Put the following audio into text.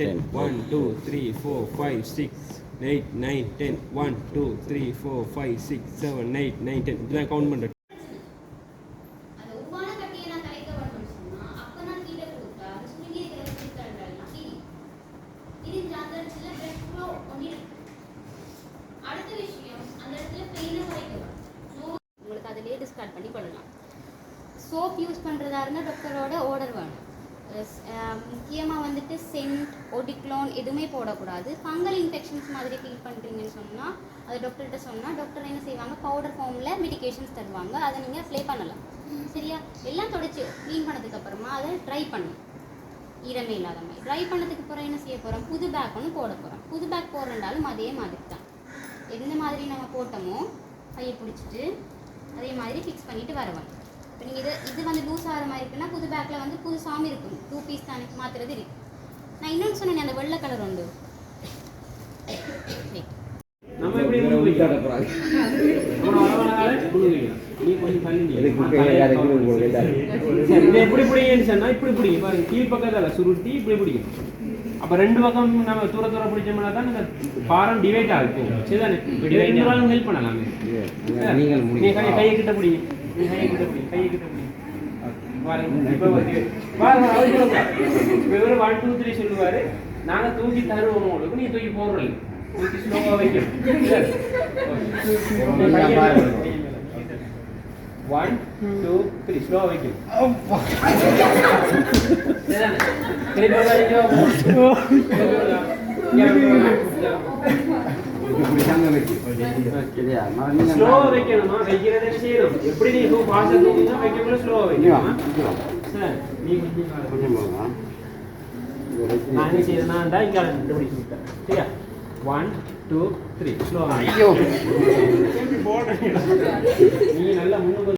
Ten one two three four five six eight nine ten one two three four five six seven eight nine ten இப்படிதான் count பண்ணுறேன் உங்களுக்கு அதுலேயே Discord பண்ணி கொள்ளலாம். Soap use பண்ணுறதா இருந்தால் டாக்டரோட ஆர்டர் வேணும். Um, முக்கியமாக வந்துட்டு சென்ட் ஒடிக்லோன் எதுவுமே போடக்கூடாது. ஃபங்கல் இன்ஃபெக்ஷன்ஸ் மாதிரி ஃபீல் பண்ணுறீங்கன்னு சொன்னால் அது டாக்டர்கிட்ட சொன்னால் டாக்டர் என்ன செய்வாங்க? பவுடர் ஃபார்மில் மெடிகேஷன்ஸ் தருவாங்க. அதை நீங்கள் அப்ளை பண்ணலாம். சரியா? எல்லாம் தொடச்சி க்ளீன் பண்ணதுக்கப்புறமா அதை ட்ரை பண்ணணும். ஈரமே இல்லாத மாதிரி. ட்ரை பண்ணதுக்கு அப்புறம் என்ன செய்ய போகிறோம் புது பேக் ஒன்று போட போகிறோம் புது பேக் போடுறதாலும் அதே மாதிரி தான். எந்த மாதிரி நம்ம போட்டோமோ கையை பிடிச்சிட்டு அதே மாதிரி ஃபிக்ஸ் பண்ணிட்டு வருவாங்க இப்போ நீங்கள் இது இது வந்து லூஸ் ஆகிற மாதிரி இருக்குன்னா புது பேக்கில் வந்து புது சாமி இருக்கும். டூ பீஸ் தானே மாற்றுறது இருக்கு. நான் இன்னொன்று சொன்னேன் அந்த வெள்ளை கலர் உண்டு. நம்ம எப்படி பிடிங்கன்னு சொன்னா இப்படி பிடிங்க பாருங்க கீழ் பக்கத்தால சுருட்டி இப்படி பிடிக்கும். அப்ப ரெண்டு பக்கம் நம்ம தூர தூர பிடிச்சோம்னா தான் இந்த பாரம் டிவைட் ஆகும். சரிதானே? ஹெல்ப் பண்ணலாமே. நீங்கள் நீ முடியும் கை கையை கிட்ட பிடிங்க. நீ கையை கிட்ட பிடி கையை கிட்ட பிடி பாருங்க இப்ப வந்து பாருங்க அவர் சொல்லக்கூடாது இப்ப இவரு ஒன் டூ த்ரீ சொல்லுவாரு நாங்க தூக்கி தருவோம் உங்களுக்கு நீ தூக்கி போடுறீங்க தூக்கி ஸ்லோவா வைக்கணும் ஒன் டூ த்ரீ ஸ்லோவா வைக்கணும் சரிதானே? திருப்பி ஒரு இது பிடிக்காம வைக்கு. சரியா? நான் நீங்க- ஸ்லோவா வைக்கணுமா வைக்கிறது என்ன செய்யணும் எப்படி நீ இப்போ ஃபாஸ்டா தூக்கினா வைக்கக்குள்ள ஸ்லோவா இங்க வா, வைக்கணுமா இங்க வா. சார் நீ கொஞ்சம் வாங்க. கொஞ்சம் போதுமா? இதை வச்சு நான் என்ன செய்யறேன்னா இங்க கண்டுபிடிச்சு விட்டேன் சரியா ஒன் டூ த்ரீ ஸ்லோ ஐயோ நீ நல்லா முன்னுக்கு